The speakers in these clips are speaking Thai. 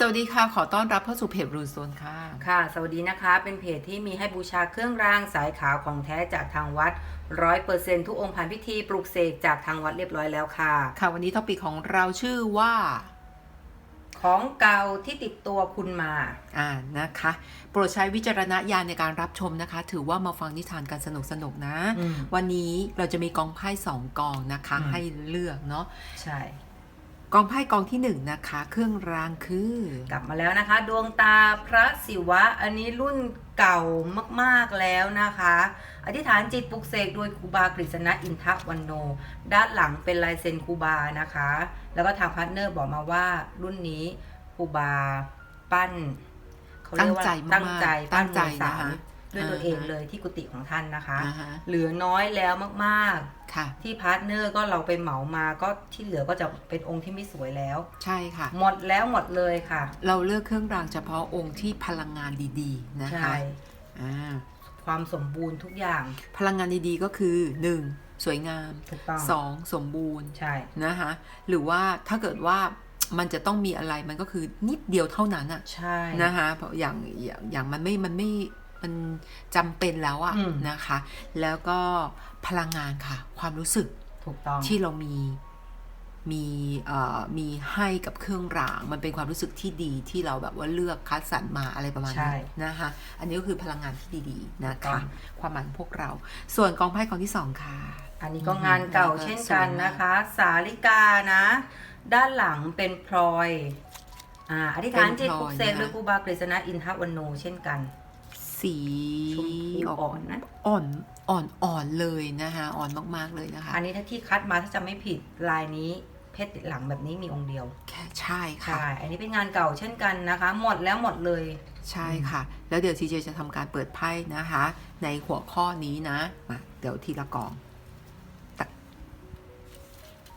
สวัสดีค่ะ ขอต้อนรับเข้าสู่เพจรูนโซนค่ะ ค่ะ สวัสดีนะคะ เป็นเพจที่มีให้บูชาเครื่องรางสายขาวของแท้จากทางวัดร้อยเปอร์เซ็นทุกองค์ผ่านพิธีปลุกเสกจากทางวัดเรียบร้อยแล้วค่ะ ค่ะ วันนี้ท็อปิกของเราชื่อว่า ของเก่าที่ติดตัวคุณมา อ่า นะคะ โปรดใช้วิจารณญาณในการรับชมนะคะ ถือว่ามาฟังนิทานกันสนุกสนุกๆนะอืมวันนี้เราจะมีกองไพ่สองกองนะคะอืมให้เลือกเนาะ ใช่ กองไพ่กองที่หนึ่งนะคะ เครื่องรางคือ กลับมาแล้วนะคะ ดวงตาพระศิวะ อันนี้รุ่นเก่ามากๆแล้วนะคะ อธิษฐานจิตปลุกเสกโดยครูบากฤษณะอินทวันโน ด้านหลังเป็นลายเซ็นครูบานะคะ แล้วก็ทางพาร์ทเนอร์บอกมาว่ารุ่นนี้ครูบาปั้นเขาเรียกว่าตั้ตั้งงใจใจมากๆตั้ปั้งนใจมวลสารนะคะ ด้วยตัวอ่าเองเลยที่กุฏิของท่านนะคะอ่าฮะเหลือน้อยแล้วมากค่ะๆที่พาร์ทเนอร์ก็เราไปเหมามาก็ที่เหลือก็จะเป็นองค์ที่ไม่สวยแล้ว ใช่ค่ะ หมดแล้วหมดเลยค่ะ เราเลือกเครื่องรางเฉพาะองค์ที่พลังงานดีๆนะคะใช่อ่าความสมบูรณ์ทุกอย่าง พลังงานดีๆก็คือ 1. สวยงามถูกต้อง 2. สมบูรณ์ใช่นะคะหรือว่าถ้าเกิดว่ามันจะต้องมีอะไรมันก็คือนิดเดียวเท่านั้นอะใช่นะคะเพราะอย่างอย่างอย่างมันไม่มันไม่ มันจำเป็นแล้วอะอืมนะคะ แล้วก็พลังงานค่ะ ความรู้สึกถูกต้องที่เรามีมีเอ่อมีให้กับเครื่องราง มันเป็นความรู้สึกที่ดีที่เราแบบว่าเลือกคัดสรรมาอะไรประมาณใช่นี้นะคะ อันนี้ก็คือพลังงานที่ดีๆนะถูกต้อคะงความหมายของพวกเรา ส่วนกองไพ่กองที่สองค่ะ อันนี้ก็งานเก่าอืมเช่นกันสวยมากนะคะ สาลิกานะ ด้านหลังเป็นพลอยอ่าอธิษฐานจิตปลุกเสกโดยครูบากฤษณะอินทวันโนเช่นกัน สีชมพูอ่อนนะอ่อนอ่อนอ่อนเลยนะคะอ่อนมากๆเลยนะคะอันนี้ถ้าที่คัดมาถ้าจะไม่ผิดลายนี้เพชรติดหลังแบบนี้มีองค์เดียวแค่ใช่ค่ะ ใช่ อันนี้เป็นงานเก่าเช่นกันนะคะ หมดแล้วหมดเลย ใช่ค่ะ แล้วเดี๋ยวทีเจจะทำการเปิดไพ่นะคะ ในหัวข้อนี้นะมาเดี๋ยวทีละกองตะ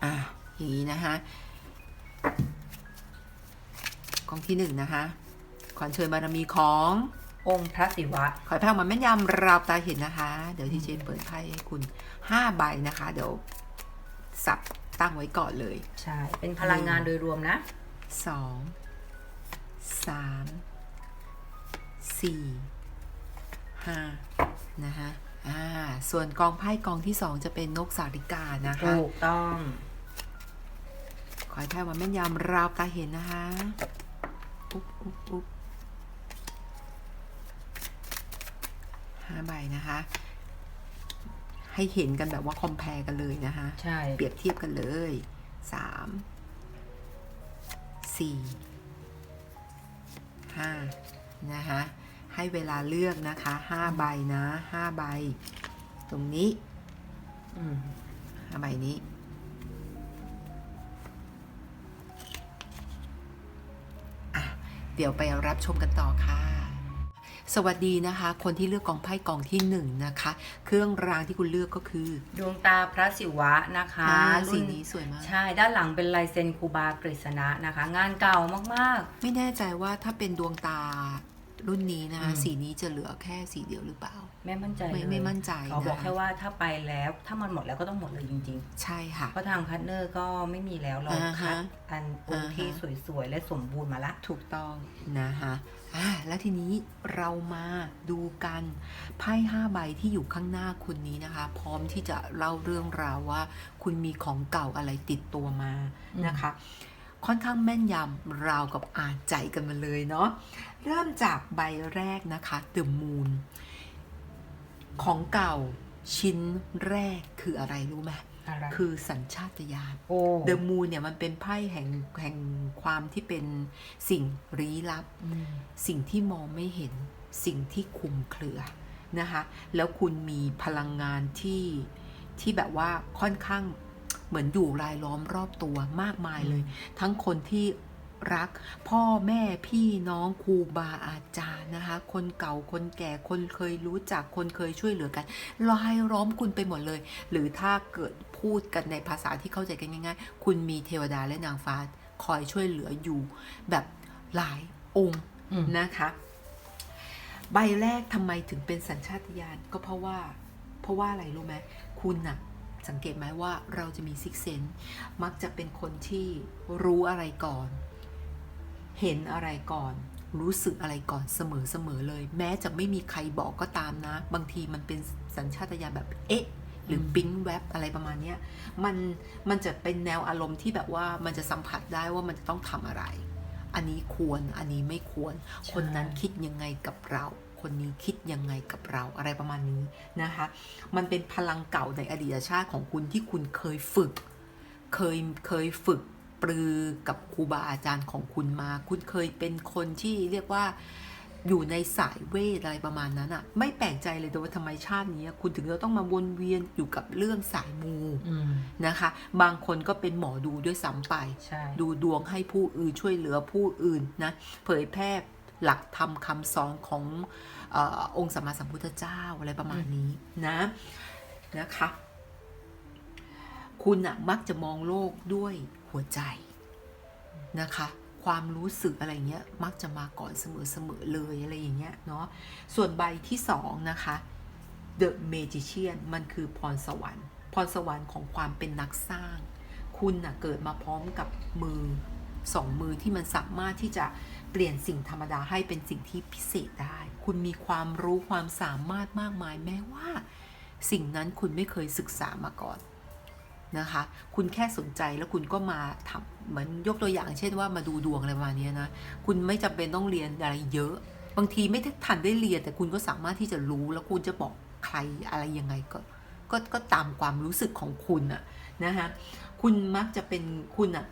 อะอย่างนี้นะคะกองที่หนึ่งนะคะขอเชิญบารมีของ องค์พระศิวะ ขอให้แพ่งมาแม่นยำราวตาเห็นนะคะ เดี๋ยวทีเจเปิดไพ่ให้คุณห้าใบนะคะ เดี๋ยวสับตั้งไว้ก่อนเลย ใช่ เป็นพลังงานโดยรวมนะสองสามสี่ห้านะคะอ่าส่วนกองไพ่กองที่สองจะเป็นนกสาริกานะคะถูกต้อง ขอให้ไพ่มาแม่นยำราวตาเห็นนะคะ อุ๊บอุ๊บอุ๊บ ห้าใบนะคะ ให้เห็นกันแบบว่าคอมเพลกันเลยนะคะ ใช่เปรียบเทียบกันเลยสามสี่ห้านะคะ ให้เวลาเลือกนะคะห้าใบนะห้าใบ ตรงนี้อืมห้าใบนี้อะเดี๋ยวไปรับชมกันต่อค่ะ สวัสดีนะคะ คนที่เลือกกองไพ่กองที่หนึ่งนะคะ เครื่องรางที่คุณเลือกก็คือ ดวงตาพระศิวะนะคะอ่ารุ่สีนี้สวยมาก ใช่ ด้านหลังเป็นลายเซ็นครูบากฤษณะนะคะ งานเก่ามากไม่แน่ใจว่าถ้าเป็นดวงตา รุ่นนี้นะคะอืมสีนี้จะเหลือแค่สีเดียวหรือเปล่าๆไม่มั่นใจไม่เลยไม่มั่นใจเขาบอกนะแค่ว่าถ้าไปแล้ว ถ้ามันหมดแล้วก็ต้องหมดเลยจริงใช่ค่ะๆเพราะทางพาร์ทเนอร์ก็ไม่มีแล้วเราอ่าฮะคัดอันองค์ที่อ่าฮะสวยๆ และสมบูรณ์มาละ ถูกต้องนะคะอ่าแล้วทีนี้เรามาดูกันไพ่ห้าใบที่อยู่ข้างหน้าคุณนี้นะคะ พร้อมที่จะเล่าเรื่องราวว่า คุณมีของเก่าอะไรติดตัวมาอืมนะคะ ค่อนข้างแม่นยำราวกับอ่านใจกันมาเลยเนาะ เริ่มจากใบแรกนะคะ The Moon ของเก่าชิ้นแรกคืออะไรรู้ไหมอะไรคือสัญชาตญาณโอ้ The Moon เนี่ยมันเป็นไพ่แห่งแห่งความที่เป็นสิ่งลี้ลับอืมสิ่งที่มองไม่เห็นสิ่งที่คลุมเครือนะคะ แล้วคุณมีพลังงานที่ที่แบบว่าค่อนข้างเหมือนอยู่รายล้อมรอบตัวมากมายเลย ทั้งคนที่ รัก พ่อแม่พี่น้องครูบาอาจารย์นะคะ คนเก่าคนแก่คนเคยรู้จักคนเคยช่วยเหลือกันรายล้อมคุณไปหมดเลย หรือถ้าเกิดพูดกันในภาษาที่เข้าใจกันง่าย ๆ คุณมีเทวดาและนางฟ้าคอยช่วยเหลืออยู่ แบบหลายองค์นะคะ ใบแรกทำไมถึงเป็นสัญชาตญาณก็เพราะว่า เพราะว่าอะไรรู้ไหมคุณน่ะสังเกตไหมว่าเราจะมีซิกเซนมักจะเป็นคนที่รู้อะไรก่อน เห็นอะไรก่อน รู้สึกอะไรก่อนเสมอเสมอเลย แม้จะไม่มีใครบอกก็ตามนะ บางทีมันเป็นสัญชาตญาณแบบเอ๊ะหรือมปิ๊งแวบอะไรประมาณเนี้ยมันมันจะเป็นแนวอารมณ์ที่แบบว่ามันจะสัมผัสได้ว่ามันจะต้องทำอะไร อันนี้ควรอันนี้ไม่ควร คนนั้นคิดยังไงกับเรา คนนี้คิดยังไงกับเราอะไรประมาณนี้นะคะ มันเป็นพลังเก่าในอดีตชาติของคุณที่คุณเคยฝึก เคยเคยฝึก ปรือกับครูบาอาจารย์ของคุณมา คุณเคยเป็นคนที่เรียกว่าอยู่ในสายเวทอะไรประมาณนั้นอะ่ะ ไม่แปลกใจเลยว่าทำไมชาตินี้ คุณถึงจะต้องมาวนเวียนอยู่กับเรื่องสายมูอืมนะคะ บางคนก็เป็นหมอดูด้วยซ้ำไปใช่ดูดวงให้ผู้อื่นช่วยเหลือผู้อื่นนะ เผยแพร่หลักธรรมคำสอนของเออองค์สัมมาสัมพุทธเจ้าอะไรประมาณนี้นะนะคะ คุณอะมักจะมองโลกด้วย หัวใจนะคะ ความรู้สึกอะไรเงี้ยมักจะมาก่อนเสมอๆเลยอะไรอย่างเงี้ยเนาะส่วนใบที่สองนะคะ The Magician มันคือพรสวรรค์ พรสวรรค์ของความเป็นนักสร้าง คุณน่ะเกิดมาพร้อมกับมือสองมือที่มันสามารถที่จะเปลี่ยนสิ่งธรรมดาให้เป็นสิ่งที่พิเศษได้ คุณมีความรู้ความสามารถมากมายแม้ว่า สิ่งนั้นคุณไม่เคยศึกษามาก่อน นะคะ คุณแค่สนใจแล้วคุณก็มาทำเหมือนยกตัวอย่าง เช่นว่ามาดูดวงอะไรประมาณนี้นะ คุณไม่จำเป็นต้องเรียนอะไรเยอะ บางทีไม่ทันได้เรียน แต่คุณก็สามารถที่จะรู้แล้วคุณจะบอกใครอะไรยังไงก็ก็ก็ตามความรู้สึกของคุณอะนะคะคุณมักจะเป็นคุณอะ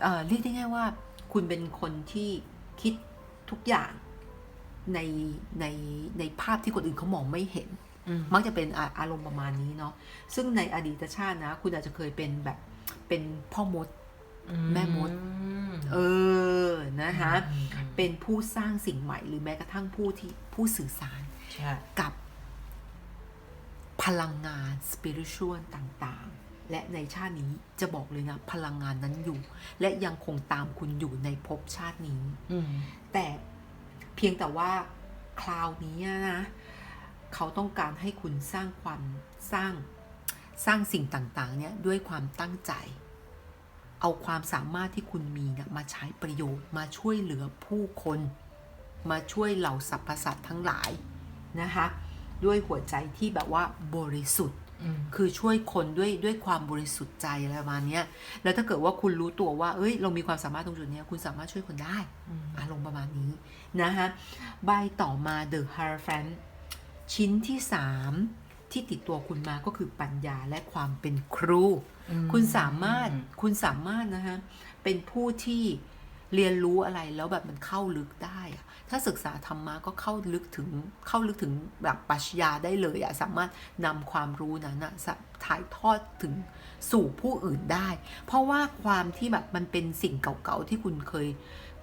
เเรียกได้ง่ายว่า คุณเป็นคนที่คิดทุกอย่างในในในภาพที่คนอื่นเขามองไม่เห็น มมักจะเป็นอาอารมณ์ประมาณนี้เนาะซึ่งในอดีตชาตินะ คุณอาจจะเคยเป็นแบบเป็นพ่อมดแม่มด เออ นะคะอืมอืมเป็นผู้สร้างสิ่งใหม่ หรือแม้กระทั่งผู้ที่ผู้สื่อสารใช่กับพลังงานสปิริชวลต่างๆ และในชาตินี้จะบอกเลยนะ พลังงานนั้นอยู่ และยังคงตามคุณอยู่ในภพชาตินี้อืมแต่เพียงแต่ว่าคราวนี้นะ เขาต้องการให้คุณสร้างความสร้างสร้างสิ่งต่างๆเนี่ยด้วยความตั้งใจ เอาความสามารถที่คุณมีเนี่ยมาใช้ประโยชน์มาช่วยเหลือผู้คน มาช่วยเหล่าสรรพสัตว์ทั้งหลายนะคะด้วยหัวใจที่แบบว่าบริสุทธิ์อืมคือช่วยคนด้วยด้วยความบริสุทธิ์ใจอะไรประมาณเนี้ยแล้วถ้าเกิดว่าคุณรู้ตัวว่า เอ้ย เรามีความสามารถตรงจุดเนี้ยคุณสามารถช่วยคนได้อืมอารมณ์ประมาณนี้นะคะใบต่อมา The Hierophant ชิ้นที่3ที่ติดตัวคุณมาก็คือปัญญาและความเป็นครู คุณสามารถคุณสามารถนะคะเป็นผู้ที่เรียนรู้อะไรแล้วแบบมันเข้าลึกได้อะถ้าศึกษาธรรมะก็เข้าลึกถึงเข้าลึกถึงแบบปรัชญาได้เลยอะสามารถนำความรู้นั้นอะสะถ่ายทอดถึงสู่ผู้อื่นได้ เพราะว่าความที่แบบมันเป็นสิ่งเก่าๆที่คุณเคย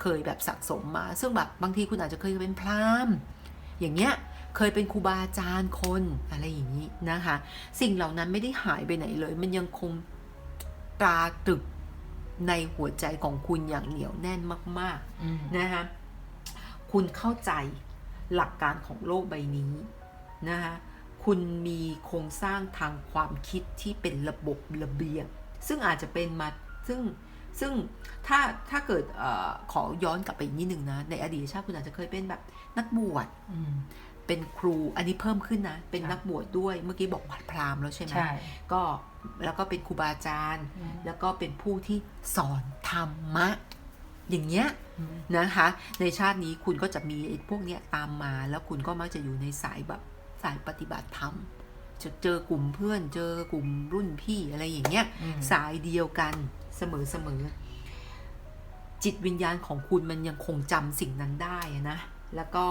เคยแบบสะสมมา ซึ่งแบบบางทีคุณอาจจะเคยเป็นพราหมณ์อย่างเงี้ย เคยเป็นครูบาอาจารย์คนอะไรอย่างนี้นะคะ สิ่งเหล่านั้นไม่ได้หายไปไหนเลย มันยังคงตราตรึกในหัวใจของคุณอย่างเหนียวแน่นมากอืมๆนะคะคุณเข้าใจหลักการของโลกใบนี้นะคะคุณมีโครงสร้างทางความคิดที่เป็นระบบระเบียบ ซึ่งอาจจะเป็นมาซึ่งซึ่งถ้าถ้าเกิดเออขอย้อนกลับไปอีกนิดหนึ่งนะ ในอดีตชาติคุณอาจจะเคยเป็นแบบนักบวชอืม เป็นครูอันนี้เพิ่มขึ้นนะ เป็นค่ะนักบวชด้วยเมื่อกี้บอกพราหมณ์แล้วใช่ไหมใช่ก็แล้วก็เป็นครูบาอาจารย์อืมแล้วก็เป็นผู้ที่สอนธรรมะ อย่างเงี้ยอืมนะคะ ในชาตินี้คุณก็จะมีไอ้พวกเนี้ยตามมา แล้วคุณก็มักจะอยู่ในสายแบบสายปฏิบัติธรรมจะเจอกลุ่มเพื่อนเจอกลุ่มรุ่นพี่อะไรอย่างเงี้ยอืมสายเดียวกันเสมอเสมอจิตวิญญาณของคุณมันยังคงจำสิ่งนั้นได้อะนะ แล้วก็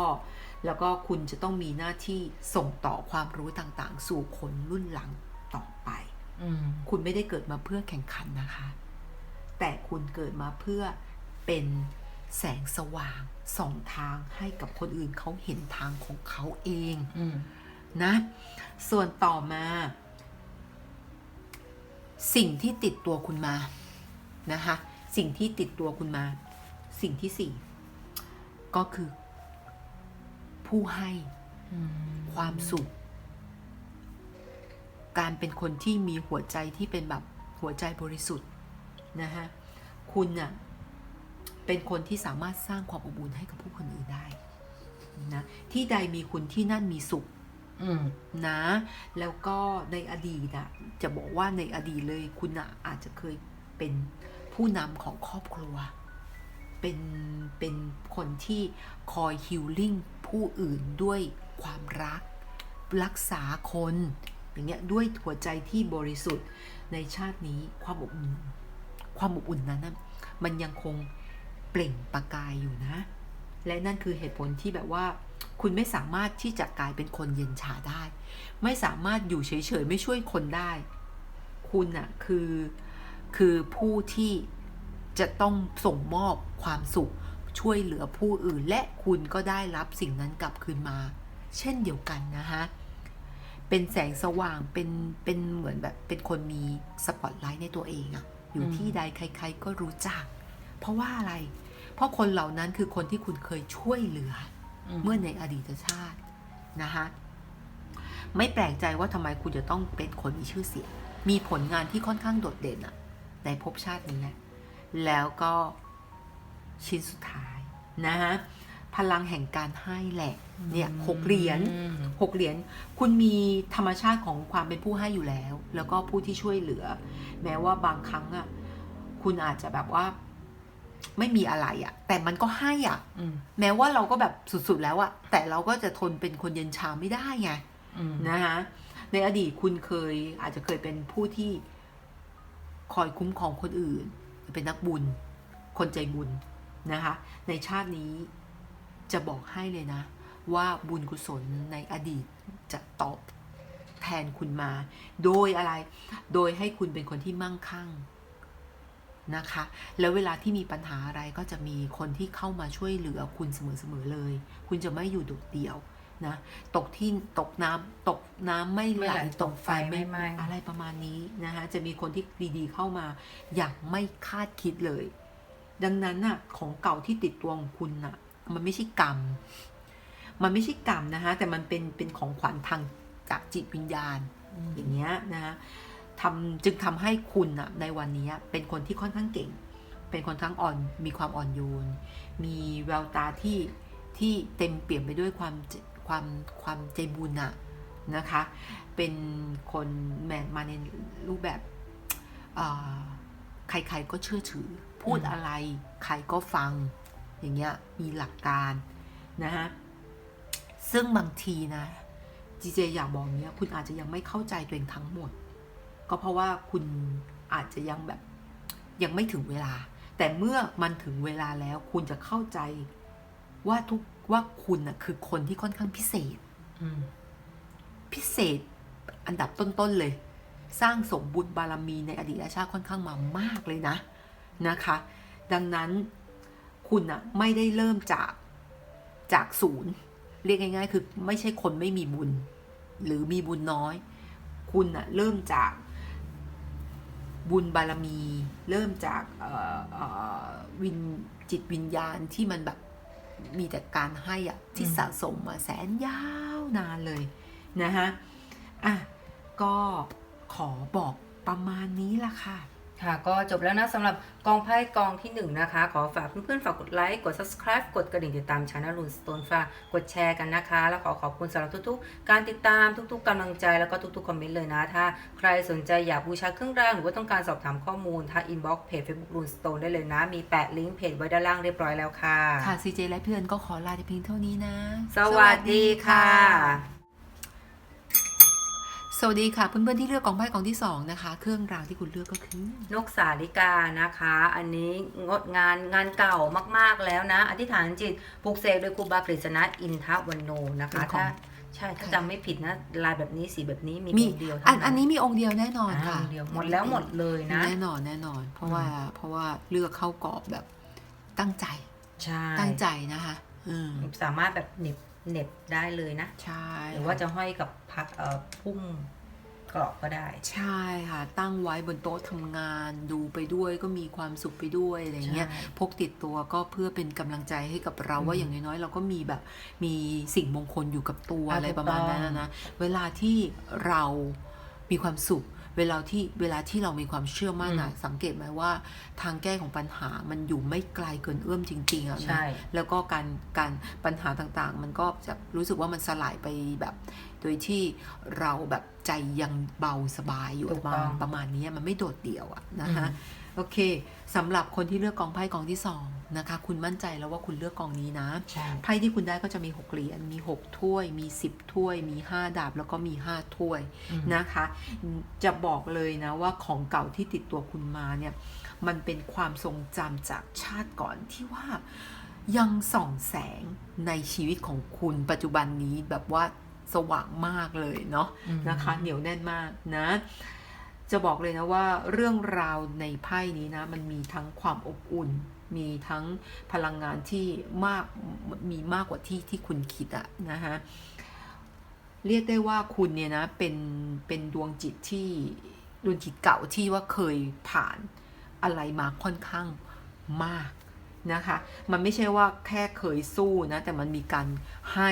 แล้วก็คุณจะต้องมีหน้าที่ส่งต่อความรู้ต่างๆ สู่คนรุ่นหลังต่อไปอืมคุณไม่ได้เกิดมาเพื่อแข่งขันนะคะ แต่คุณเกิดมาเพื่อเป็นแสงสว่างส่องทางให้กับคนอื่นเขาเห็นทางของเขาเองอืมนะ ส่วนต่อมา สิ่งที่ติดตัวคุณมานะคะ สิ่งที่ติดตัวคุณมา สิ่งที่สี่ก็คือ ผู้ให้ความสุข การเป็นคนที่มีหัวใจที่เป็นแบบหัวใจบริสุทธิ์นะฮะคุณน่ะเป็นคนที่สามารถสร้างความอบอุ่นให้กับผู้คนอื่นได้นะที่ใดมีคุณที่นั่นมีสุขนะ แล้วก็ในอดีตอะจะบอกว่าในอดีตเลยคุณอะอาจจะเคยเป็นผู้นำของครอบครัว เป็นเป็นคนที่คอยฮิลลิ่ง ผู้อื่นด้วยความรัก รักษาคน อย่างเงี้ยด้วยหัวใจที่บริสุทธิ์ในชาตินี้ความอบอุ่นความอบอุ่นนั้นนะมันยังคงเปล่งประกายอยู่นะ และนั่นคือเหตุผลที่แบบว่าคุณไม่สามารถที่จะกลายเป็นคนเย็นชาได้ ไม่สามารถอยู่เฉยๆไม่ช่วยคนได้ คุณน่ะคือคือผู้ที่จะต้องส่งมอบความสุข ช่วยเหลือผู้อื่น และคุณก็ได้รับสิ่งนั้นกลับคืนมา เช่นเดียวกันนะคะเป็นแสงสว่างเป็นเป็นเหมือนแบบเป็นคนมีสปอตไลท์ในตัวเองอะอยู่อืมที่ใดใคร ๆ ก็รู้จัก เพราะว่าอะไร เพราะคนเหล่านั้นคือคนที่คุณเคยช่วยเหลือเมื่อในอดีตชาตินะคะไม่แปลกใจว่าทำไมคุณจะต้องเป็นคนมีชื่อเสียง มีผลงานที่ค่อนข้างโดดเด่นอะในภพชาตินี้แหละแล้วก็ ชิ้นสุดท้ายนะคะพลังแห่งการให้แหละเนี่ยหกเหรียญอืมหกเหรียญคุณมีธรรมชาติของความเป็นผู้ให้อยู่แล้ว แล้วก็ผู้ที่ช่วยเหลือ แม้ว่าบางครั้งอะคุณอาจจะแบบว่า ไม่มีอะไรอะ แต่มันก็ให้อะอืมแม้ว่าเราก็แบบสุดๆแล้วอะแต่เราก็จะทนเป็นคนเย็นชาไม่ได้ไงอืมนะคะในอดีตคุณเคยอาจจะเคยเป็นผู้ที่คอยคุ้มครองคนอื่น เป็นนักบุญ คนใจบุญ นะคะ ในชาตินี้จะบอกให้เลยนะ ว่าบุญกุศลในอดีตจะตอบแทนคุณมา โดยอะไร โดยให้คุณเป็นคนที่มั่งคั่งนะคะ แล้วเวลาที่มีปัญหาอะไรก็จะมีคนที่เข้ามาช่วยเหลือคุณเสมอๆเลย คุณจะไม่อยู่โดดเดี่ยวนะตกที่ตกน้ำตกน้ำไม่ไม่ไหลไหลตกไฟไม่ไม่ไหม้อะไรประมาณนี้นะคะจะมีคนที่ดีๆเข้ามาอย่างไม่คาดคิดเลย ดังนั้นน่ะของเก่าที่ติดตัวของคุณน่ะ มันไม่ใช่กรรม มันไม่ใช่กรรมนะคะแต่มันเป็นเป็นของขวัญทางจากจิตวิญญาณอย่างเงี้ยนะทำจึงทำให้คุณอะในวันนี้เป็นคนที่ค่อนข้างเก่ง เป็นคนทั้งอ่อนมีความอ่อนโยน มีแววตาที่ที่เต็มเปี่ยมไปด้วยความเจความความใจบุญอะนะคะ เป็นคนแมนมาในรูปแบบเอ่อ ใครๆก็เชื่อถือ พูดอืมอะไร ใครก็ฟัง อย่างเงี้ยมีหลักการนะฮะซึ่งบางทีนะจีเจอยากบอกเนี้ยคุณอาจจะยังไม่เข้าใจตัวเองทั้งหมด ก็เพราะว่าคุณอาจจะยังแบบยังไม่ถึงเวลา แต่เมื่อมันถึงเวลาแล้วคุณจะเข้าใจว่าทุกว่าคุณน่ะคือคนที่ค่อนข้างพิเศษอืมพิเศษอันดับต้นๆเลย สร้างสมบุญบารมีในอดีตชาติค่อนข้างมามากเลยนะนะคะ ดังนั้นคุณอะไม่ได้เริ่มจากจากศูนย์ เรียกง่าย ๆ คือไม่ใช่คนไม่มีบุญ หรือมีบุญน้อย คุณอะเริ่มจากบุญบารมี เริ่มจากวินจิตวิญญาณที่มันแบบมีแต่การให้อะที่สะสมมาแสนยาวนานเลยนะฮะ อะ ก็ ขอบอกประมาณนี้ละค่ะ ค่ะก็จบแล้วนะสำหรับกองไพ่กองที่หนึ่งนะคะ ขอฝากเพื่อนๆ ฝากกดไลค์ กด subscribe กดกระดิ่งติดตามช anel ลุนสโตนฝากกดแชร์กันนะคะ แล้วขอขอบคุณสำหรับทุกๆ การติดตามทุกๆกำลังใจแล้วก็ทุกๆ คอมเมนต์เลยนะ ถ้าใครสนใจอยากบูชาเครื่องรางหรือว่าต้องการสอบถามข้อมูลถ้า inbox เพจ Facebook ลุนสโตนได้เลยนะ มีแปะลิงก์เพจไว้ด้านล่างเรียบร้อยแล้วค่ะ ค่ะซีเจและเพื่อนก็ขอลาแต่เพียงเท่านี้นะ สวัสดีค่ะ สวัสดีค่ะเพื่อนๆที่เลือกกองไพ่กองที่สองนะคะ เครื่องรางที่คุณเลือกก็คือนกสาลิกานะคะ อันนี้งดงานงานเก่ามากๆแล้วนะ อธิษฐานจิตปลุกเสกโดยครูบากฤษณะอินทวันโนนะคะเป็นของถ้าใช่ถ้าจำไม่ผิดนะลายแบบนี้สีแบบนี้มีมีองค์เดียวเท่าอันนั้นอันนี้มีองค์เดียวแน่นอนอ่าค่ะองค์เดียวหมดแล้วหมดเลยนะ แน่นอนแน่นอน เพราะว่าเพราะว่าเลือกเข้ากรอบแบบตั้งใจใช่ตั้งใจนะคะอืมสามารถแบบเหน็บ เหน็บได้เลยนะ ใช่หรือว่าจะห้อยกับพักเอ่อพุ่มกรอบก็ได้ ใช่ค่ะ ตั้งไว้บนโต๊ะทำงานดูไปด้วยก็มีความสุขไปด้วยอะไรเงี้ยใช่พกติดตัวก็เพื่อเป็นกำลังใจให้กับเราอืมว่าอย่างน้อยๆ เราก็มีแบบมีสิ่งมงคลอยู่กับตัวอะอะไรถูกประมาณต้องนั้นนะนะ เวลาที่เรามีความสุข เวลาที่เวลาที่เรามีความเชื่อมั่นอะสังเกตไหมว่า ทางแก้ของปัญหามันอยู่ไม่ไกลเกินเอื้อมจริงๆอะนะใช่แล้วก็การการปัญหาต่างๆ มันก็จะรู้สึกว่ามันสลายไปแบบ โดยที่เราแบบใจยังเบาสบายอยู่ถูกปต้ระองมาณประมาณนี้มันไม่โดดเดี่ยวอะนะคะอืม โอเคสำหรับคนที่เลือกกองไพ่กองที่สองนะคะ คุณมั่นใจแล้วว่าคุณเลือกกองนี้นะใช่ไพ่ที่คุณได้ก็จะมี 6 เหรียญมี 6 ถ้วย มี 10 ถ้วย มี 5 ดาบแล้วก็มี 5 ถ้วยอืมนะคะ จะบอกเลยนะว่าของเก่าที่ติดตัวคุณมาเนี่ยมันเป็นความทรงจำจากชาติก่อนที่ว่ายังส่องแสงในชีวิตของคุณปัจจุบันนี้แบบว่าสว่างมากเลยเนาะอืมนะคะ เหนียวแน่นมากนะ จะบอกเลยนะว่าเรื่องราวในไพ่นี้นะ มันมีทั้งความอบอุ่น มีทั้งพลังงานที่มากมีมากกว่าที่ที่คุณคิดอะนะคะเรียกได้ว่าคุณเนี่ยนะเป็นเป็นดวงจิตที่ดวงจิตเก่าที่ว่าเคยผ่านอะไรมาค่อนข้างมากนะคะ มันไม่ใช่ว่าแค่เคยสู้นะ แต่มันมีการให้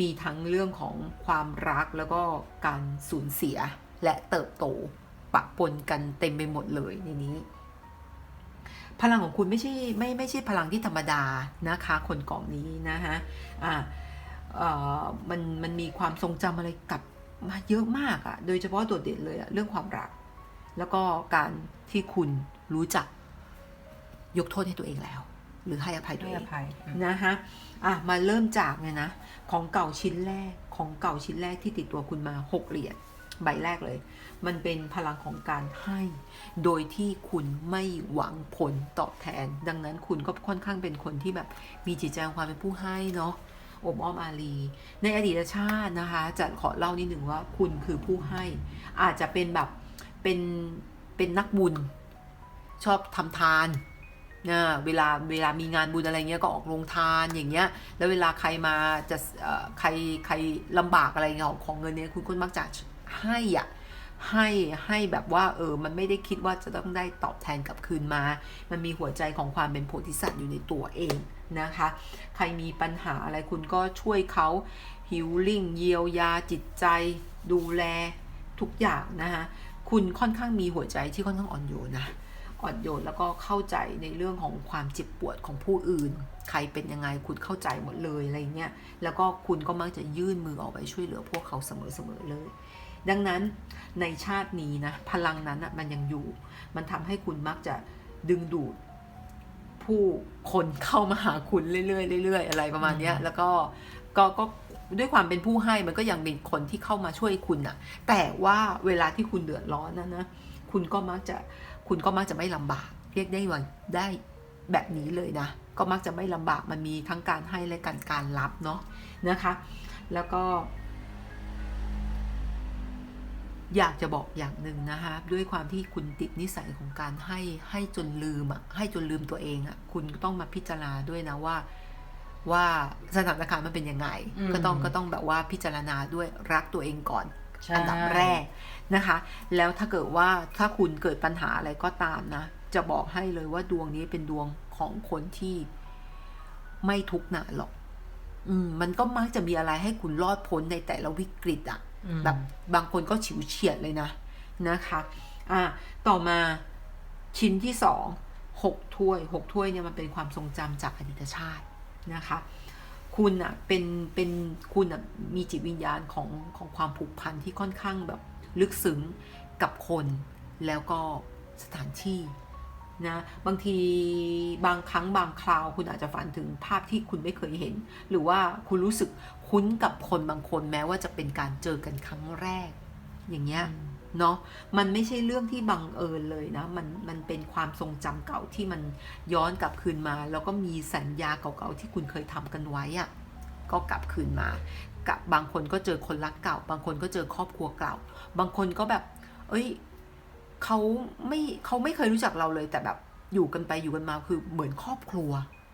มีทั้งเรื่องของความรักแล้วก็การสูญเสียและเติบโต ปะปนกันเต็มไปหมดเลยในนี้ พลังของคุณไม่ใช่ไม่ไม่ใช่พลังที่ธรรมดานะคะ คนกล่องนี้นะคะอ่าเอ่อมันมันมีความทรงจำอะไรกลับมาเยอะมากอะโดยเฉพาะโดดเด่นเลยอะเรื่องความรัก แล้วก็การที่คุณรู้จักยกโทษให้ตัวเองแล้ว หรือให้อภัยตัวให้เอองภัยอืมนะคะอะมาเริ่มจากเนี่ยนะ ของเก่าชิ้นแรกของเก่าชิ้นแรกที่ติดตัวคุณมา6เหรียญ ใบแรกเลย มันเป็นพลังของการให้ โดยที่คุณไม่หวังผลตอบแทน ดังนั้นคุณก็ค่อนข้างเป็นคนที่แบบมีจิตใจความเป็นผู้ให้เนาะอบอ้อมอารี ในอดีตชาตินะคะ จะขอเล่านิดหนึ่งว่าคุณคือผู้ให้ อาจจะเป็นแบบเป็นเป็นนักบุญชอบทำทานนะเวลาเวลามีงานบุญอะไรเงี้ยก็ออกโรงทานอย่างเงี้ย แล้วเวลาใครมาจะใครใครลำบากอะไรเงี้ยของของเงินเนี้ยคุณก็มักจะ ให้อะให้ให้แบบว่าเออมันไม่ได้คิดว่าจะต้องได้ตอบแทนกลับคืนมา มันมีหัวใจของความเป็นโพธิสัตว์อยู่ในตัวเองนะคะ ใครมีปัญหาอะไรคุณก็ช่วยเขาฮิลลิ่งเยียวยาจิตใจ ดูแลทุกอย่างนะคะคุณค่อนข้างมีหัวใจที่ค่อนข้างอ่อนโยนนะอ่อนโยนแล้วก็เข้าใจในเรื่องของความเจ็บปวดของผู้อื่น ใครเป็นยังไงคุณเข้าใจหมดเลยอะไรเงี้ยแล้วก็คุณก็มักจะยื่นมือออกไปช่วยเหลือพวกเขาเสมอๆเลย ดังนั้นในชาตินี้นะพลังนั้นนะมันยังอยู่ มันทำให้คุณมักจะดึงดูดผู้คนเข้ามาหาคุณเรื่อยๆเรื่อยๆอะไรประมาณเนี้ยอืมแล้วก็ก็ก็ด้วยความเป็นผู้ให้มันก็ยังมีคนที่เข้ามาช่วยคุณอะแต่ว่าเวลาที่คุณเดือดร้อนนะนะคุณก็มักจะคุณก็มักจะไม่ลำบาก เรียกได้ว่าได้แบบนี้เลยนะ ก็มักจะไม่ลำบากมันมีทั้งการให้และการการรับเนาะนะคะ แล้วก็ อยากจะบอกอย่างหนึ่งนะคะด้วยความที่คุณติดนิสัยของการให้ให้จนลืมอะให้จนลืมตัวเองอะคุณก็ต้องมาพิจารณาด้วยนะว่า ว่าสถานการณ์มันเป็นยังไงอืมก็ต้องก็ต้องแบบว่าพิจารณาด้วยรักตัวเองก่อนใช่อันดับแรกนะคะ แล้วถ้าเกิดว่าถ้าคุณเกิดปัญหาอะไรก็ตามนะ จะบอกให้เลยว่าดวงนี้เป็นดวงของคนที่ไม่ทุกข์หนาหรอก อืม มันก็มักจะมีอะไรให้คุณรอดพ้นในแต่ละวิกฤตอะอืม แบบบางคนก็ฉิวเฉียดเลยนะนะคะอะต่อมาชิ้นที่สองหกถ้วยหกถ้วยเนี่ยมันเป็นความทรงจำจากอดีตชาตินะคะคุณอะเป็นเป็นคุณอะมีจิตวิญญาณของของความผูกพันที่ค่อนข้างแบบลึกซึ้งกับคนแล้วก็สถานที่นะบางทีบางครั้งบางคราวคุณอาจจะฝันถึงภาพที่คุณไม่เคยเห็น หรือว่าคุณรู้สึก คุ้นกับคนบางคนแม้ว่าจะเป็นการเจอกันครั้งแรก อย่างเงี้ยเนาะมันไม่ใช่เรื่องที่บังเอิญเลยนะมันมันเป็นความทรงจำเก่าที่มันย้อนกลับคืนมา แล้วก็มีสัญญาเก่าๆที่คุณเคยทำกันไว้อะก็กลับคืนมา กับบางคนก็เจอคนรักเก่า บางคนก็เจอครอบครัวเก่า บางคนก็แบบ เอ้ยเขาไม่เขาไม่เคยรู้จักเราเลยแต่แบบอยู่กันไปอยู่กันมาคือเหมือนครอบครัว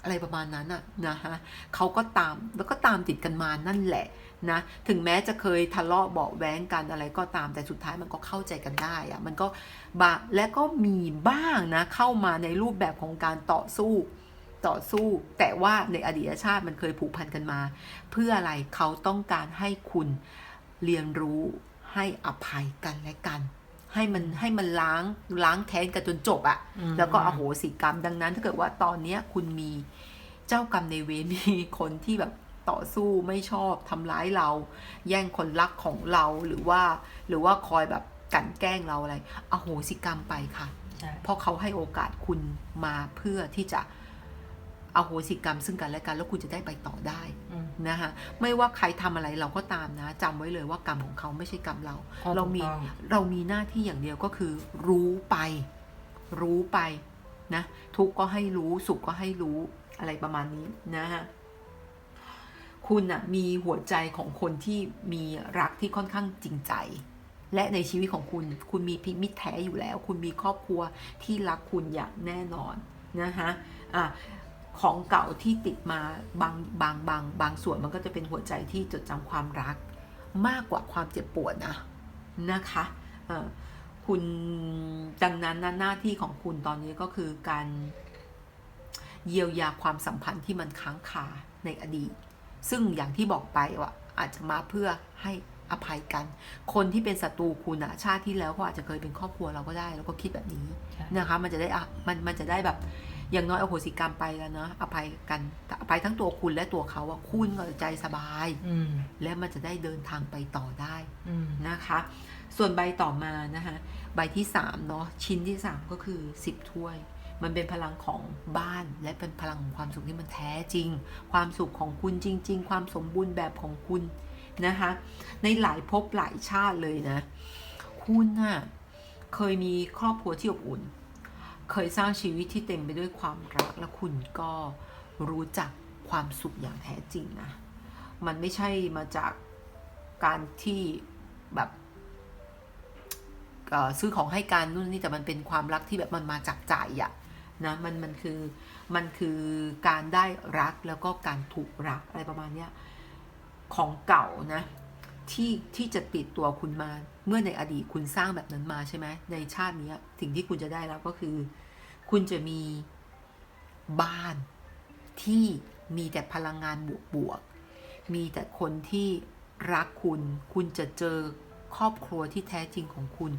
อะไรประมาณนั้นอะนะฮะเขาก็ตามแล้วก็ตามติดกันมานั่นแหละนะถึงแม้จะเคยทะเลาะเบาแว้งกันอะไรก็ตามแต่สุดท้ายมันก็เข้าใจกันได้อะมันก็บะและก็มีบ้างนะเข้ามาในรูปแบบของการต่อสู้ต่อสู้ แต่ว่าในอดีตชาติมันเคยผูกพันกันมา เพื่ออะไรเขาต้องการให้คุณเรียนรู้ให้อภัยกันและกัน ให้มันให้มันล้างล้างแค้นกันจนจบอะอืมแล้วก็อโหสิกรรมดังนั้น ถ้าเกิดว่าตอนเนี้ยคุณมีเจ้ากรรมในายเวรมีคนที่แบบต่อสู้ไม่ชอบทำร้ายเรา แย่งคนรักของเราหรือว่า หรือว่าคอยแบบกลันแกล้งเราอะไร อโหสิกรรมไปค่ะใช่เพราะเขาให้โอกาสคุณมาเพื่อที่จะอโหสิกรรมซึ่งกันและกัน แล้วคุณจะได้ไปต่อได้อืม นะคะไม่ว่าใครทำอะไรเราก็ตามนะจำไว้เลยว่ากรรมของเขาไม่ใช่กรรมเราอ๋อเรามีถูกต้องเรามีหน้าที่อย่างเดียวก็คือ รู้ไป รู้ไปนะทุกข์ก็ให้รู้สุขก็ให้รู้อะไรประมาณนี้นะฮะคุณอะมีหัวใจของคนที่มีรักที่ค่อนข้างจริงใจ และในชีวิตของคุณ คุณมีพิมิตรแท้อยู่แล้ว คุณมีครอบครัวที่รักคุณอย่างแน่นอนนะคะอะ ของเก่าที่ติดมาบางบางบางบางส่วนมันก็จะเป็นหัวใจที่จดจำความรัก มากกว่าความเจ็บปวดนะนะคะเอ่อคุณดังนั้นนะหน้าที่ของคุณตอนนี้ก็คือการเยียวยาความสัมพันธ์ที่มันค้างคาในอดีต ซึ่งอย่างที่บอกไปว่าอาจจะมาเพื่อให้อภัยกัน คนที่เป็นศัตรูคุณอะชาติที่แล้วเขาอาจจะเคยเป็นครอบครัวเราก็ได้ แล้วก็คิดแบบนี้ใช่นะคะ มันจะได้อะมันมันจะได้แบบ อย่างน้อยอโหสิกรรมไปแล้วนะอภัยกันอภัยทั้งตัวคุณและตัวเขาอะคุณก็ใจสบายอืมและมันจะได้เดินทางไปต่อได้อืมนะคะ ส่วนใบต่อมานะคะใบที่3เนาะชิ้นที่3ก็คือ10ถ้วย มันเป็นพลังของบ้านและเป็นพลังของความสุขที่มันแท้จริง ความสุขของคุณจริง ๆ ความสมบูรณ์แบบของคุณนะคะ ในหลายภพหลายชาติเลยนะ คุณน่ะเคยมีครอบครัวที่อบอุ่น เคยสร้างชีวิตที่เต็มไปด้วยความรักและคุณก็รู้จักความสุขอย่างแท้จริงนะ มันไม่ใช่มาจากการที่แบบซื้อของให้การนู่นนี่แต่มันเป็นความรักที่แบบมันมาจากใจอะนะมันมันคือมันคือการได้รักแล้วก็การถูกรักอะไรประมาณเนี้ยของเก่านะ ที่ที่จะติดตัวคุณมา เมื่อในอดีตคุณสร้างแบบนั้นมาใช่ไหมในชาติเนี้ยสิ่งที่คุณจะได้แล้วก็คือ คุณจะมีบ้านที่มีแต่พลังงานบวกบวกๆมีแต่คนที่รักคุณ คุณจะเจอครอบครัวที่แท้จริงของคุณ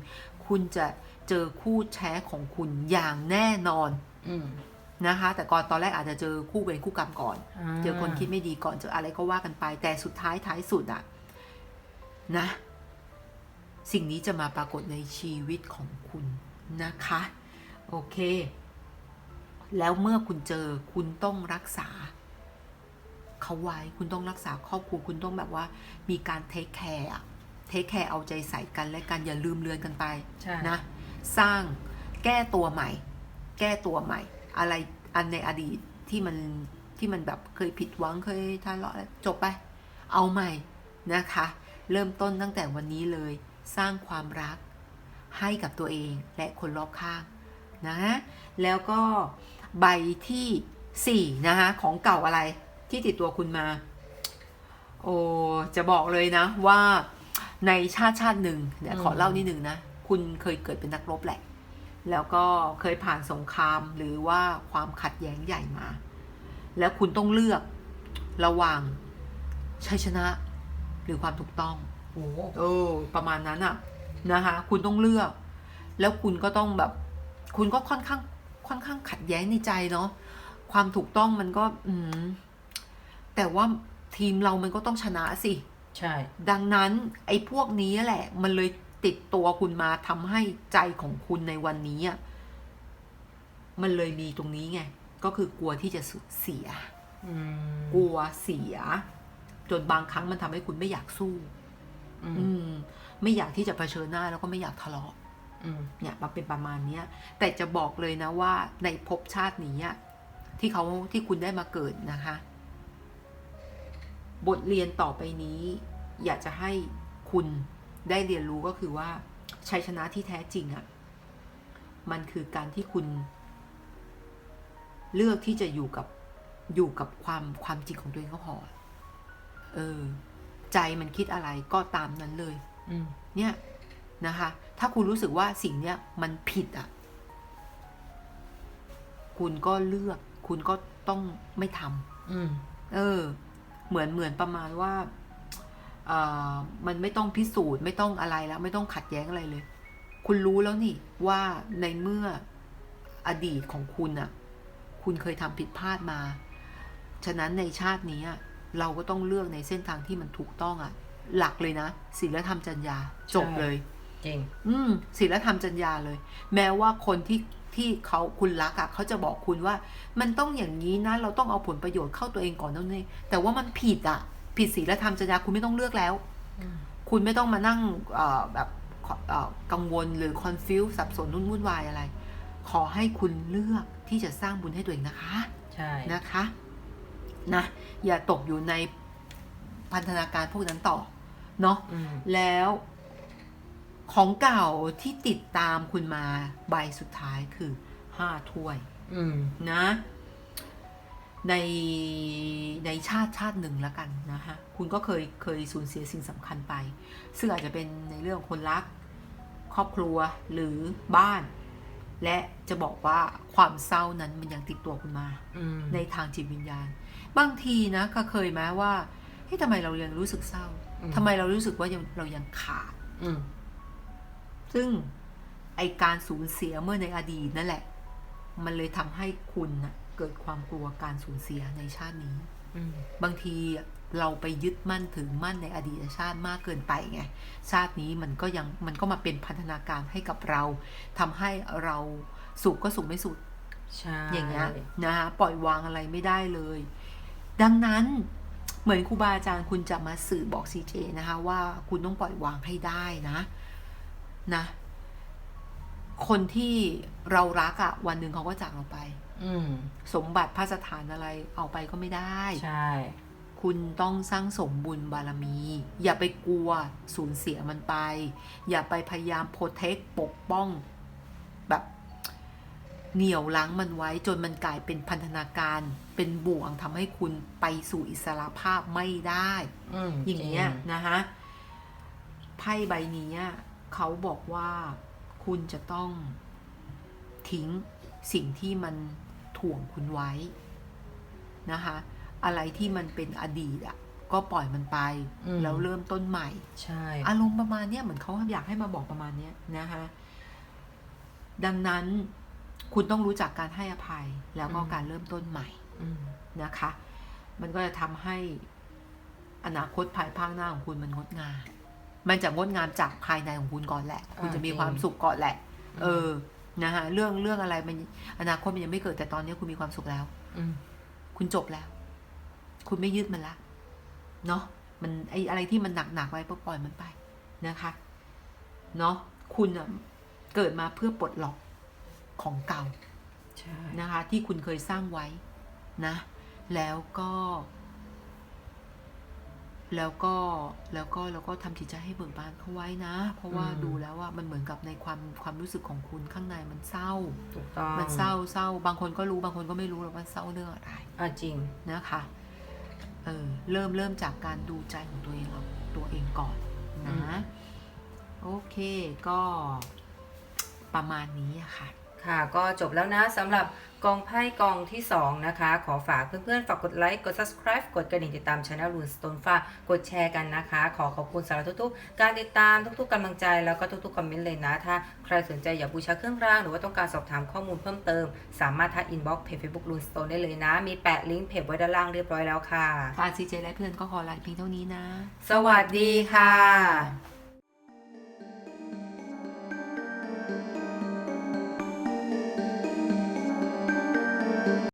คุณจะเจอคู่แท้ของคุณอย่างแน่นอนอืมนะคะ แต่ก่อนตอนแรกอาจจะเจอคู่เวรคู่กรรมก่อนาเจอคนคิดไม่ดีก่อนเจออะไรก็ว่ากันไป แต่สุดท้ายท้ายสุดอะ นะ สิ่งนี้จะมาปรากฏในชีวิตของคุณนะคะ โอเค แล้วเมื่อคุณเจอคุณต้องรักษาเขาไว้ คุณต้องรักษาครอบครัว คุณต้องแบบว่ามีการเทคแคร์เทคแคร์เอาใจใส่กันและกันอย่าลืมเลือนกันไปใช่นะ สร้างแก้ตัวใหม่ แก้ตัวใหม่ อะไรอันในอดีตที่มันที่มันแบบเคยผิดหวังเคยทะเลาะอะไรจบไป เอาใหม่นะคะ เริ่มต้นตั้งแต่วันนี้เลย สร้างความรัก ให้กับตัวเองและคนรอบข้างนะ แล้วก็ใบที่สี่นะคะของเก่าอะไรที่ติดตัวคุณมา โอ้จะบอกเลยนะว่าในชาติชาติหนึ่งเดี๋ยวขอเล่านิดหนึ่งนะ คุณเคยเกิดเป็นนักรบแหละ แล้วก็เคยผ่านสงครามหรือว่าความขัดแย้งใหญ่มา แล้วคุณต้องเลือกระหว่างชัยชนะ หรือความถูกต้องโอ้โหเออ ประมาณนั้นอะนะคะ คุณต้องเลือก แล้วคุณก็ต้องแบบ คุณก็ค่อนข้าง ค่อนข้างขัดแย้งในใจเนาะความถูกต้องมันก็ อืมแต่ว่าทีมเรามันก็ต้องชนะสิ ใช่ ดังนั้นไอ้พวกนี้แหละ มันเลยติดตัวคุณมาทำให้ใจของคุณในวันนี้อะมันเลยมีตรงนี้ไง ก็คือกลัวที่จะสูญเสียอืมกลัวเสีย จนบางครั้งมันทำให้คุณไม่อยากสู้ อือืมมไม่อยากที่จะเผชิญหน้าแล้วก็ไม่อยากทะเลาะอืมเนี่ยมันเป็นประมาณเนี้ย แต่จะบอกเลยนะว่าในภพชาตินี้อะที่เขาที่คุณได้มาเกิดนะคะ บทเรียนต่อไปนี้ อยากจะให้คุณได้เรียนรู้ก็คือว่าชัยชนะที่แท้จริงอะมันคือการที่คุณ เลือกที่จะอยู่กับอยู่กับความความจริงของตัวเองก็พอ เออ ใจมันคิดอะไรก็ตามนั้นเลยอืมเนี่ยนะคะ ถ้าคุณรู้สึกว่าสิ่งเนี้ยมันผิดอะ คุณก็เลือก คุณก็ต้องไม่ทำอืมเออ เหมือนเหมือนประมาณว่าเอ่อมันไม่ต้องพิสูจน์ไม่ต้องอะไรแล้ว ไม่ต้องขัดแย้งอะไรเลย คุณรู้แล้วนี่ว่าในเมื่ออดีตของคุณอะคุณเคยทำผิดพลาดมา ฉะนั้นในชาตินี้อะ เราก็ต้องเลือกในเส้นทางที่มันถูกต้องอะหลักเลยนะศีลธรรมจรรยาจบเลย จริง อืมศีลธรรมจรรยาเลย แม้ว่าคนที่ที่เขาคุณรักอะ่ะเขาจะบอกคุณว่า มันต้องอย่างนี้นะเราต้องเอาผลประโยชน์เข้าตัวเองก่อนนั่นนี่แต่ว่ามันผิดอะ่ะ ผิดศีลธรรมจรรยาคุณไม่ต้องเลือกแล้วอืมคุณไม่ต้องมานั่งเอ่อแบบเอ่อกังวลหรือ confuse สับสนนุ่นวุ่นวายอะไร ขอให้คุณเลือกที่จะสร้างบุญให้ตัวเองนะคะ ใช่นะคะ นะ อย่าตกอยู่ในพันธนาการพวกนั้นต่อ เนาะอืมแล้วของเก่าที่ติดตามคุณมาใบสุดท้ายคือห้าถ้วยอืมนะ ในในชาติชาติหนึ่งแล้วกันนะฮะ คุณก็เคยเคยสูญเสียสิ่งสำคัญไป ซึ่งอาจจะเป็นในเรื่องคนรัก ครอบครัวหรือบ้าน และจะบอกว่าความเศร้านั้นมันยังติดตัวคุณมาอืมในทางจิตวิญญาณ บางทีนะก็เคยไหมว่าเฮ้ยทำไมเรายังรู้สึกเศร้าอืมทำไมเรารู้สึกว่ายังเรายังขาดอืมซึ่งไอการสูญเสียเมื่อในอดีตนั่นแหละ มันเลยทำให้คุณนะเกิดความกลัวการสูญเสียในชาตินี้อืมบางทีเราไปยึดมั่นถือมั่นในอดีตชาติมากเกินไปไง ชาตินี้มันก็ยังมันก็มาเป็นพันธนาการให้กับเราทำให้เราสุขก็สุขไม่สุดใช่อย่างเงี้ยนะคะปล่อยวางอะไรไม่ได้เลย ดังนั้นเหมือนครูบาอาจารย์คุณจะมาสื่อบอกซีเจนะคะว่าคุณต้องปล่อยวางให้ได้นะนะ คนที่เรารักอะวันหนึ่งเขาก็จากเราไป อืม สมบัติพระสถานอะไรเอาไปก็ไม่ได้ ใช่ คุณต้องสร้างสมบุญบารมี อย่าไปกลัวสูญเสียมันไป อย่าไปพยายามโปรเทคปกป้องแบบ เหนี่ยวล้างมันไว้จนมันกลายเป็นพันธนาการ เป็นบ่วงทำให้คุณไปสู่อิสระภาพไม่ได้อืมอย่างเงี้ยจรินะคะไพ่ใบนี้เขาบอกว่าคุณจะต้องทิ้งสิ่งที่มันถ่วงคุณไว้นะคะ อะไรที่มันเป็นอดีตอะ ก็ปล่อยมันไปอืมแล้วเริ่มต้นใหม่ ใช่ อารมณ์ประมาณเนี้ยเหมือนเขาอยากให้มาบอกประมาณเนี้ยนะคะ ดังนั้น คุณต้องรู้จักการให้อภัยแล้วก็การเริ่มต้นใหม่อืมนะคะ มันก็จะทำให้อนาคตภายภาคหน้าของคุณมันงดงาม มันจะงดงามจากภายในของคุณก่อนแหละ คุณจะมีความสุขก่อนแหละ เออ นะคะเรื่องเรื่องอะไรมันอนาคตมันยังไม่เกิดแต่ตอนนี้คุณมีความสุขแล้ว อืมคุณจบแล้ว คุณไม่ยึดมันละ เนาะ มันไออะไรที่มันหนักๆไว้ก็ปล่อยมันไปนะคะ เนาะ คุณอะเกิดมาเพื่อปลดล็อก ของเก่าใช่นะคะที่คุณเคยสร้างไว้นะ แล้วก็ แล้วก็แล้วก็แล้วก็ทำจิตใจให้เบิกบานเขาไว้นะ เพราะว่าดูแล้วว่ามันเหมือนกับในความความรู้สึกของคุณข้างในมันเศร้าถูกต้องมันเศร้าเศร้า บางคนก็รู้บางคนก็ไม่รู้หรอกว่าเศร้าเรื่องอะไรอะจริงนะคะเออเริ่มเริ่มจากการดูใจของตัวเองเราตัวเองก่อนนะ โอเคก็ประมาณนี้อะค่ะ ค่ะก็จบแล้วนะสำหรับกองไพ่กองที่ 2 นะคะ ขอฝากเพื่อนๆ ฝากกดไลค์กด subscribe กดกระดิ่งติดตามช anel รูนสโตนฟ้ากดแชร์กันนะคะ ขอขอบคุณสำหรับทุกๆ การติดตามทุกๆกำลังใจแล้วก็ทุกๆ คอมเมนต์เลยนะ ถ้าใครสนใจอยากบูชาเครื่องราง หรือว่าต้องการสอบถามข้อมูลเพิ่มเติม สามารถทักอินบ็อกซ์เพจ Facebook รูนสโตนได้เลยนะ มีแปะลิงก์เพจไว้ด้านล่างเรียบร้อยแล้วค่ะค่ะซีเจและเพื่อนก็ขอลาเพียงเท่านี้นะ สวัสดีค่ะ